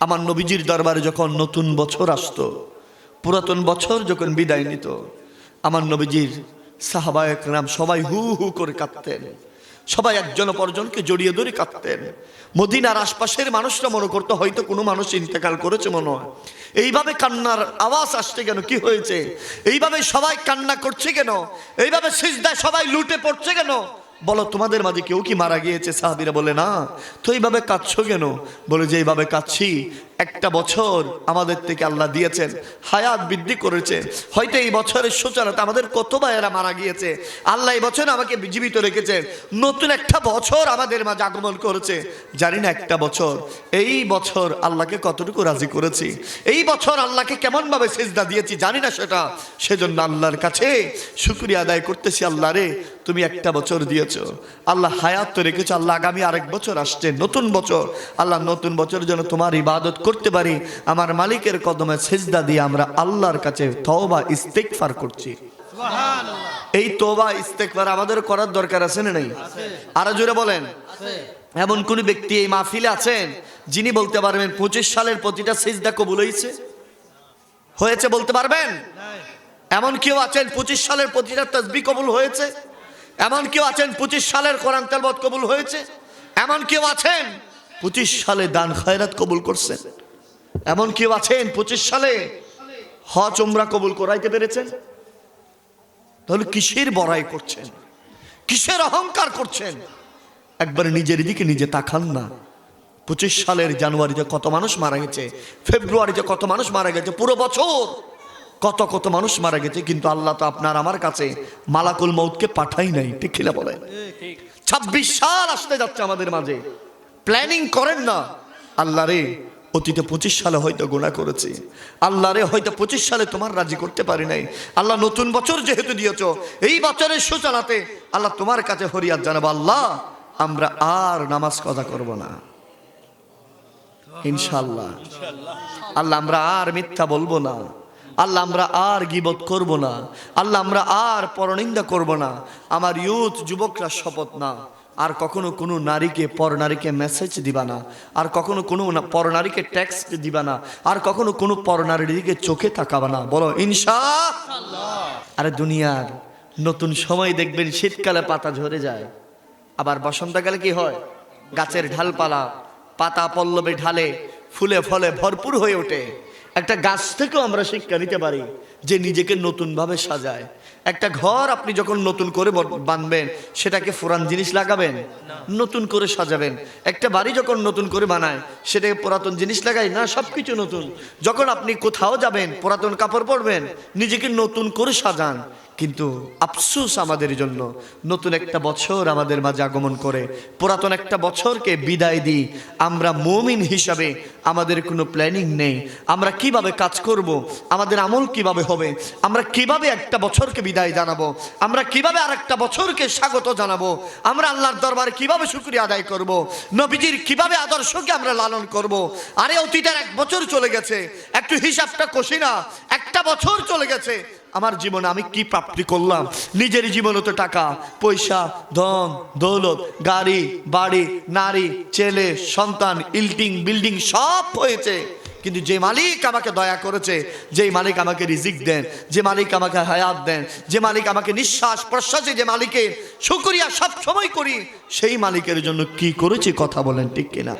আমার নবীজির দরবারে যখন নতুন বছর আসতো, পুরাতন বছর যখন বিদায় নিত, আমার নবীজির সাহাবায়ক নাম সবাই হু হু করে কাঁদতেন। সবাই একজন অপরজনকে জড়িয়ে ধরে কাঁদতেন। মদিনার আশপাশের মানুষরা মনে করতো, হয়তো কোনো মানুষ ইন্তেকাল করেছে মনে হয়। এইভাবে কান্নার আওয়াজ আসছে কেন? কি হয়েছে? এইভাবে সবাই কান্না করছে কেন? এইভাবে সিজদায় সবাই লুটে পড়ছে কেন? বলো, তোমাদের মাঝে কেউ কি মারা গিয়েছে? সাহাবিরা বলে, না। তো এইভাবে কাঁদছো কেন? বলে, যে এইভাবে কাঁদছি একটা বছর আমাদের থেকে আল্লাহ দিয়েছেন, হায়াত বৃদ্ধি করেছেন হয়তো এই বছরের সূচনাতে আমাদের কত ভাইয়েরা মারা গিয়েছে। আল্লাহ এই বছর আমাকে জীবিত রেখেছেন নতুন একটা বছর আমাদের মাঝে আগমন করেছে। জানি না একটা বছর। এই বছর আল্লাহকে কতটুকু রাজি করেছি? এই বছর আল্লাহকে কেমনভাবে সেজদা দিয়েছি জানি না সেটা। সেজন্য আল্লাহর কাছে শুক্রিয়া আদায় করতেছি, আল্লাহ রে, তুমি একটা বছর দিয়েছ। আল্লাহ হায়াত তো রেখেছো, আল্লাহ আগামী আরেক বছর আসছে, নতুন বছর। আল্লাহ নতুন বছর যেন তোমার ইবাদত করতে পারি আমার মালিকের কদমে সেজদা দিয়ে আমরা আল্লাহর কাছে তওবা ইস্তেকফার করছি। এই তোবা ইস্তেকবার আমাদের করার দরকার আছে না নেই? আরও জোরে বলেন। এমন কোন ব্যক্তি এই মাহফিলে আছেন যিনি বলতে পারবেন পঁচিশ সালের প্রতিটা সিজদা কবুল হয়েছে? হয়েছে বলতে পারবেন? এমন কেউ আছেন পঁচিশ সালের প্রতিটা তসবি কবুল হয়েছে? এমন কেউ আছেন পঁচিশ সালের কোরআন তেলবত কবুল হয়েছে? এমন কেউ আছেন পঁচিশ সালে দান খায়রাত কবুল করছেন? এমন কেউ আছেন পঁচিশ সালে? হজ, উমরা কবুল করাইতে পেরেছেন? তাহলে কিসের বড়াই করছেন? কিসের অহংকার করছেন? একবারে নিজের দিকে নিজে তাকান না। পঁচিশ সালের জানুয়ারিতে কত মানুষ মারা গেছে? ফেব্রুয়ারিতে কত মানুষ মারা গেছে? পুরো বছর কত কত মানুষ মারা গেছে, কিন্তু আল্লাহ তো আপনার আমার কাছে মালাকুল মৌতকে পাঠাই নাই। ঠিক কিনা বলেন? ছাব্বিশ সাল আসতে যাচ্ছে আমাদের মাঝে। প্ল্যানিং করেন না। আল্লাহ রে অতীতে পঁচিশ সালে হয়তো গোনা করেছি। আল্লাহ রে, হয়তো পঁচিশ সালে তোমার রাজি করতে পারি নাই। আল্লাহ নতুন বছর যেহেতু দিয়েছ, এই বছরের সূচনাতে আল্লাহ তোমার কাছে ফরিয়াদ জানাব, আল্লাহ, আমরা আর নামাজ কজা করব না। ইনশাল্লাহ আল্লাহ, আমরা আর মিথ্যা বলব না। আল্লাহ, আমরা আর গিবত করব না। আল্লাহ, আমরা আর পরনিন্দা করব না। আমার ইউথ, যুবকরা শপথ না আর কখনো কোনো নারীকে পর নারীকে মেসেজ দিবা না। আর কখনো কোনো পর নারীকে টেক্সট দিবা না। আর কখনো কোনো পর নারীর দিকে চোখে তাকাবা না। বলো, ইনশা আরে দুনিয়ার নতুন সময় দেখবেন শীতকালে পাতা ঝরে যায়। আবার বসন্তকালে কি হয়? গাছের ঢালপালা, পাতা পল্লবে ঢালে, ফুলে ফলে ভরপুর হয়ে ওঠে। একটা গাছ থেকেও আমরা শিক্ষা নিতে পারি যে নিজেকে নতুনভাবে সাজায়। একটা ঘর আপনি যখন নতুন করে বানবেন, সেটাকে ফোরান জিনিস লাগাবেন, নতুন করে সাজাবেন। একটা বাড়ি যখন নতুন করে বানায়, সেটাকে পুরাতন জিনিস লাগায় না সব কিছু নতুন। যখন আপনি কোথাও যাবেন, পুরাতন কাপড় পরবেন, নিজেকে নতুন করে সাজান। কিন্তু আফসোস আমাদের জন্য। নতুন একটা বছর আমাদের মাঝে আগমন করে। পুরাতন একটা বছরকে বিদায় দিই। আমরা মমিন হিসাবে আমাদের কোনো প্ল্যানিং নেই। আমরা কীভাবে কাজ করব? আমাদের আমল কীভাবে হবে? আমরা কীভাবে একটা বছরকে বিদায় জানাব? আমরা কীভাবে আর একটা বছরকে স্বাগত জানাব? আমরা আল্লাহর দরবারে কীভাবে শুক্রিয়া আদায় করব? নবীজির কীভাবে আদর্শকে আমরা লালন করব? আরে অতীতের এক বছর চলে গেছে। একটু হিসাবটা কষি না। একটা বছর চলে গেছে। আমার জীবনে আমি কি প্রাপ্তি করলাম? নিজের জীবনে তো টাকা, পয়সা, ধন, দৌলত, গাড়ি, বাড়ি, নারী, ছেলে, সন্তান, ইল্টিং, বিল্ডিং সব হয়েছে। কিন্তু যে মালিক আমাকে দয়া করেছে, যে মালিক আমাকে রিজিক দেন, যে মালিক আমাকে হায়াত দেন, যে মালিক আমাকে নিঃশ্বাস প্রশ্বাসে যে মালিকের শুকরিয়া সব সময় করি, সেই মালিকের জন্য কি করেছি কথা বলেন ঠিক কিনা?